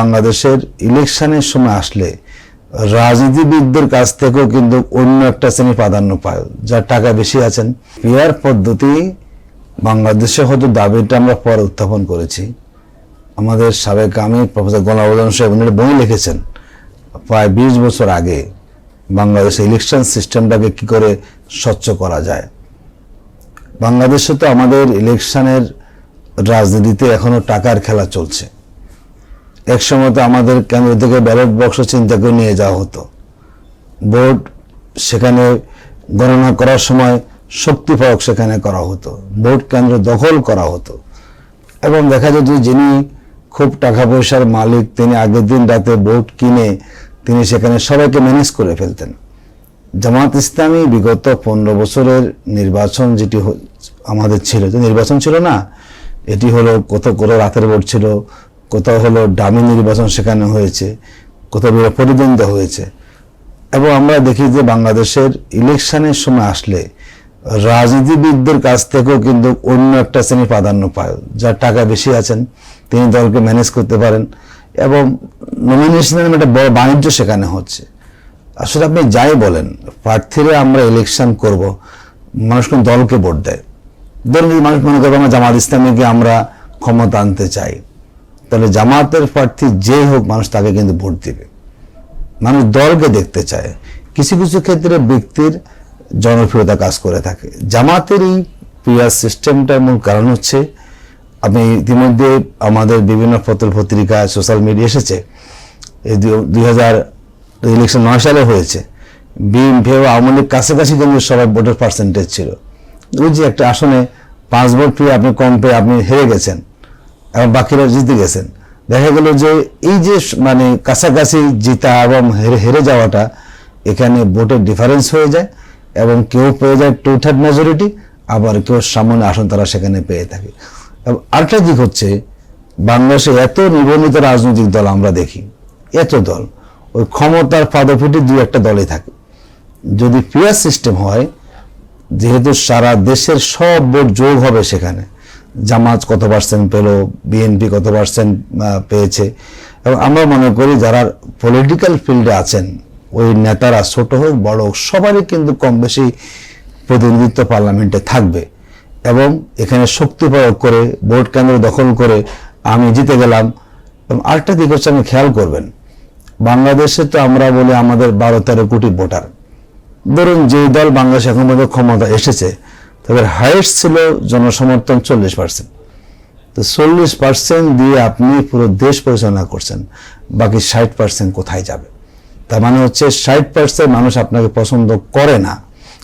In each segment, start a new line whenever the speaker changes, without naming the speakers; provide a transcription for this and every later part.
বাংলাদেশের ইলেকশনের সময় আসলে রাজনীতিবিদদের কাছ থেকেও কিন্তু অন্য একটা শ্রেণি প্রাধান্য পায়, যার টাকা বেশি আছেন। পিয়ার পদ্ধতি বাংলাদেশে হয়তো দাবিটা আমরা পরে উত্থাপন করেছি। আমাদের সাবেক আমি প্রফেসর গোলাবদন সাহেব, উনি বই লিখেছেন প্রায় বিশ বছর আগে বাংলাদেশের ইলেকশন সিস্টেমটাকে কি করে স্বচ্ছ করা যায়। বাংলাদেশে তো আমাদের ইলেকশনের রাজনীতিতে এখনও টাকার খেলা চলছে। এক সময় তো আমাদের কেন্দ্র থেকে ব্যালট বক্স চিন্তা করে নিয়ে যাওয়া হতো। ভোট সেখানে গণনা করার সময় শক্তি প্রয়োগ সেখানে করা হতো। ভোট কেন্দ্র দখল করা হতো। এবং দেখা যেত যিনি খুব টাকা পয়সার মালিক, তিনি আগের দিন রাতে ভোট কিনে তিনি সেখানে সবাইকে ম্যানেজ করে ফেলতেন। জামাত ইসলামী বিগত পনেরো বছরের নির্বাচন যেটি আমাদের ছিল যে নির্বাচন ছিল না, এটি হলো কোথাও করে রাতের ভোট ছিল কোথাও হলো ডামি নির্বাচন সেখানে হয়েছে, কোথাও বিনা প্রতিদ্বন্দ্বিতা হয়েছে। এবং আমরা দেখি যে বাংলাদেশের ইলেকশনের সময় আসলে রাজনীতিবিদদের কাছ থেকেও কিন্তু অন্য একটা শ্রেণি প্রাধান্য পায়, যার টাকা বেশি আছেন, তিনি দলকে ম্যানেজ করতে পারেন। এবং নমিনেশনের একটা বড় বাণিজ্য সেখানে হচ্ছে। আসলে আপনি যাই বলেন, প্রার্থীরা আমরা ইলেকশন করব, মানুষ কোন দলকে ভোট দেয়? ধরুন মানুষ মনে করবে আমরা জামাত ইসলামীকে আমরা ক্ষমতা আনতে চাই। তাহলে জামাতের প্রার্থী যে হোক মানুষ তাকে কিন্তু ভোট দিবে। মানুষ দলকে দেখতে চায়। কিছু কিছু ক্ষেত্রে ব্যক্তির জনপ্রিয়তা কাজ করে থাকে। জামাতের এই পিয়ার সিস্টেমটার মূল কারণ হচ্ছে, আপনি ইতিমধ্যে আমাদের বিভিন্ন পত্র পত্রিকা, সোশ্যাল মিডিয়া এসেছে। এই দুই হাজার ইলেকশন নয় সালে হয়েছে। বিএনপি ও আওয়ামী লীগ কাছাকাছি কিন্তু সবাই ভোটের পার্সেন্টেজ ছিল। ওই যে একটা আসনে পাঁচ ভোট পেয়ে আপনি কম পেয়ে আপনি হেরে গেছেন। এবং বাকিরা জিতে গেছেন। দেখা গেল যে এই যে মানে কাছাকাছি জিতা এবং হেরে হেরে যাওয়াটা এখানে ভোটের ডিফারেন্স হয়ে যায় এবং কেউ পেয়ে যায় টু থার্ড মেজরিটি আবার কেউ সামান্য আসন তারা সেখানে পেয়ে থাকে। এবং আরেকটা দিক হচ্ছে, বাংলাদেশে এত নিবন্ধিত রাজনৈতিক দল আমরা দেখি, এত দল, ওই ক্ষমতার পাদপুটি দু একটা দলে থাকে। যদি পিয়ার সিস্টেম হয়, যেহেতু সারা দেশের সব ভোট যোগ হবে সেখানে জামাত কত পার্সেন্ট পেল বিএনপি কত পার্সেন্ট পেয়েছে। এবং আমরা মনে করি যারা পলিটিক্যাল ফিল্ডে আছেন, ওই নেতারা ছোট হোক, বড় হোক, সবারই কিন্তু কম বেশি প্রতিনিধিত্ব পার্লামেন্টে থাকবে। এবং এখানে শক্তি প্রয়োগ করে, ভোট কেন্দ্র দখল করে আমি জিতে গেলাম। এবং আরেকটা দিক হচ্ছে আমি খেয়াল করবেন, বাংলাদেশে তো আমরা বলি আমাদের বারো তেরো কোটি ভোটার। ধরুন যে দল বাংলাদেশ এখন ক্ষমতা এসেছে তাদের হাইয়েস্ট ছিল জনসমর্থন চল্লিশ পার্সেন্ট তো চল্লিশ পার্সেন্ট দিয়ে আপনি পুরো দেশ পরিচালনা করছেন, বাকি ষাট পার্সেন্ট কোথায় যাবে? তার মানে হচ্ছে ষাট পার্সেন্ট মানুষ আপনাকে পছন্দ করে না।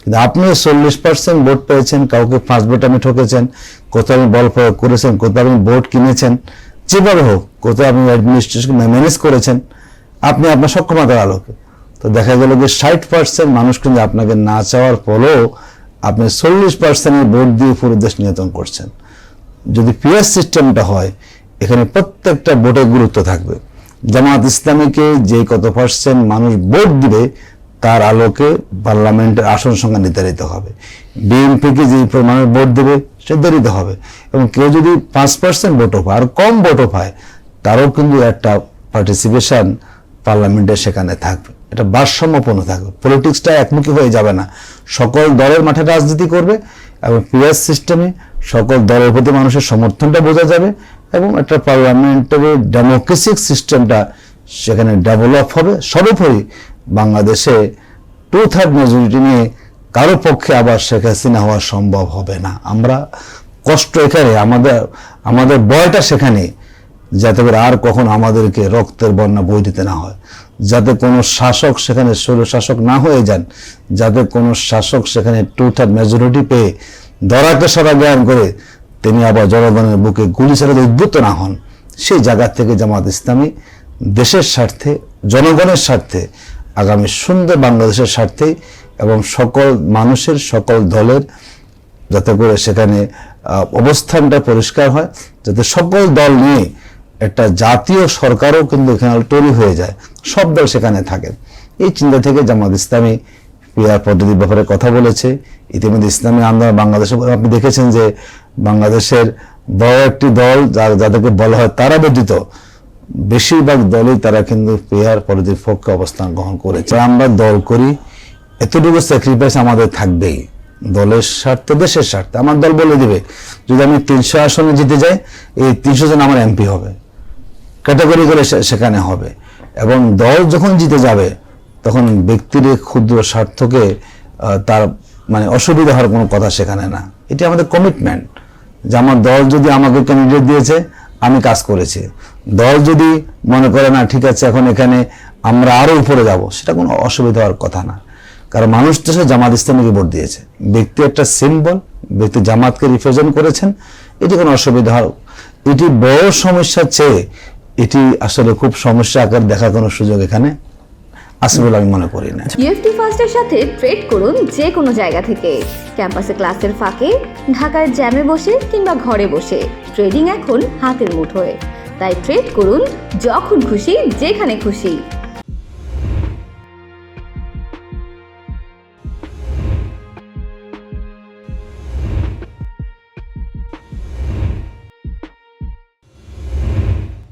কিন্তু আপনি চল্লিশ পার্সেন্ট ভোট পেয়েছেন, কাউকে পাঁচ ভোট আপনি ঠকেছেন, কোথাও আপনি বল প্রয়োগ করেছেন, কোথাও আপনি ভোট কিনেছেন, যেভাবে হোক, কোথাও আপনি অ্যাডমিনিস্ট্রেশন ম্যানেজ করেছেন, আপনি আপনার সক্ষমতার আলোকে। তো দেখা গেল যে ষাট পার্সেন্ট মানুষ কিন্তু আপনাকে না চাওয়ার ফলেও আপনি চল্লিশ পার্সেন্টের ভোট দিয়ে পুরো দেশ নিয়ন্ত্রণ করছেন। যদি পিয়ার সিস্টেমটা হয়, এখানে প্রত্যেকটা ভোটে গুরুত্ব থাকবে। জামাত ইসলামীকে যে কত পার্সেন্ট মানুষ ভোট দিবে, তার আলোকে পার্লামেন্টের আসন সংখ্যা নির্ধারিত হবে। বিএনপিকে যে মানুষ ভোট দেবে, সে নির্ধারিত হবে। এবং কেউ যদি পাঁচ পার্সেন্ট ভোটও পায়, আর কম ভোটও পায়, তারও কিন্তু একটা পার্টিসিপেশন পার্লামেন্টে সেখানে থাকবে। এটা ভারসাম্যপূর্ণ থাকবে। পলিটিক্সটা একমুখী হয়ে যাবে না। সকল দলের মাঠে রাজনীতি করবে এবং পিয়ার সিস্টেমে সকল দলের প্রতি মানুষের সমর্থনটা বোঝা যাবে এবং একটা পার্লামেন্টারি ডেমোক্রেসিক সিস্টেমটা সেখানে ডেভেলপ হবে। সর্বোপরি বাংলাদেশে টু থার্ড মেজরিটি নিয়ে কারও পক্ষে আবার শেখ হাসিনা হওয়া সম্ভব হবে না। আমরা কষ্ট এখানে, আমাদের আমাদের বয়টা সেখানে, যাতে করে আর কখন আমাদেরকে রক্তের বন্যা বই দিতে না হয়। যাতে কোনো শাসক সেখানে স্বৈর শাসক না হয়ে যান, যাতে কোনো শাসক সেখানে টু থার্ড মেজরিটি পেয়ে দরাকে সরা জ্ঞান করে তিনি আবার জনগণের বুকে গুলি ছেড়ে উদ্বুদ্ধ না হন। সেই জায়গা থেকে জামাত ইসলামী দেশের স্বার্থে, জনগণের স্বার্থে, আগামী সুন্দর বাংলাদেশের স্বার্থে এবং সকল মানুষের, সকল দলের যাতে করে সেখানে অবস্থানটা পরিষ্কার হয়, যাতে সকল দল নিয়ে একটা জাতীয় সরকারও কিন্তু এখানে তৈরি হয়ে যায়। সব দল সেখানে থাকে। এই চিন্তা থেকে জামাত ইসলামী পিয়ার পদ্ধতির ব্যাপারে কথা বলেছে। ইতিমধ্যে ইসলামী আন্দোলন বাংলাদেশে আপনি দেখেছেন যে বাংলাদেশের বড় একটি দল যার, যাদেরকে বলা হয় তারা ব্যতীত বেশিরভাগ দলই তারা কিন্তু পেয়ার পদ্ধতির পক্ষে অবস্থান গ্রহণ করেছে। আমরা দল করি, এতটুকু স্যাক্রিফাইস আমাদের থাকবেই। দলের স্বার্থে, দেশের স্বার্থে। আমার দল বলে দিবে, যদি আমি তিনশো আসনে জিতে যাই, এই তিনশো জন আমার এমপি হবে। ক্যাটাগরি করে সেখানে হবে। এবং দল যখন জিতে যাবে, তখন ব্যক্তির ক্ষুদ্র স্বার্থকে তার মানে অসুবিধা হওয়ার কোনো কথা সেখানে না। এটি আমাদের কমিটমেন্ট যে আমার দল যদি আমাকে ক্যান্ডিডেট দিয়েছে, আমি কাজ করেছি। দল যদি মনে করে, না, ঠিক আছে, এখন এখানে আমরা আরও উপরে যাব, সেটা কোনো অসুবিধা হওয়ার কথা না। কারণ মানুষ তো সে জামাত ইসলামীকে ভোট দিয়েছে। ব্যক্তি একটা সিম্বল ব্যক্তি জামাতকে রিপ্রেজেন্ট করেছেন, এটি কোনো অসুবিধা হওয়ার এটি বড় সমস্যার চেয়ে এটি আসলে খুব সমস্যা আকার দেখা কোনো সুযোগ এখানে আছে বলে আমি মনে করি না।
ইউএফটি ফার্স্টের সাথে ট্রেড করুন যে কোনো জায়গা থেকে। ক্যাম্পাসে ক্লাসের ফাঁকে, ঢাকার জ্যামে বসে কিংবা ঘরে বসে। ট্রেডিং এখন হাতের মুঠোয়। তাই ট্রেড করুন যখন খুশি, যেখানে খুশি।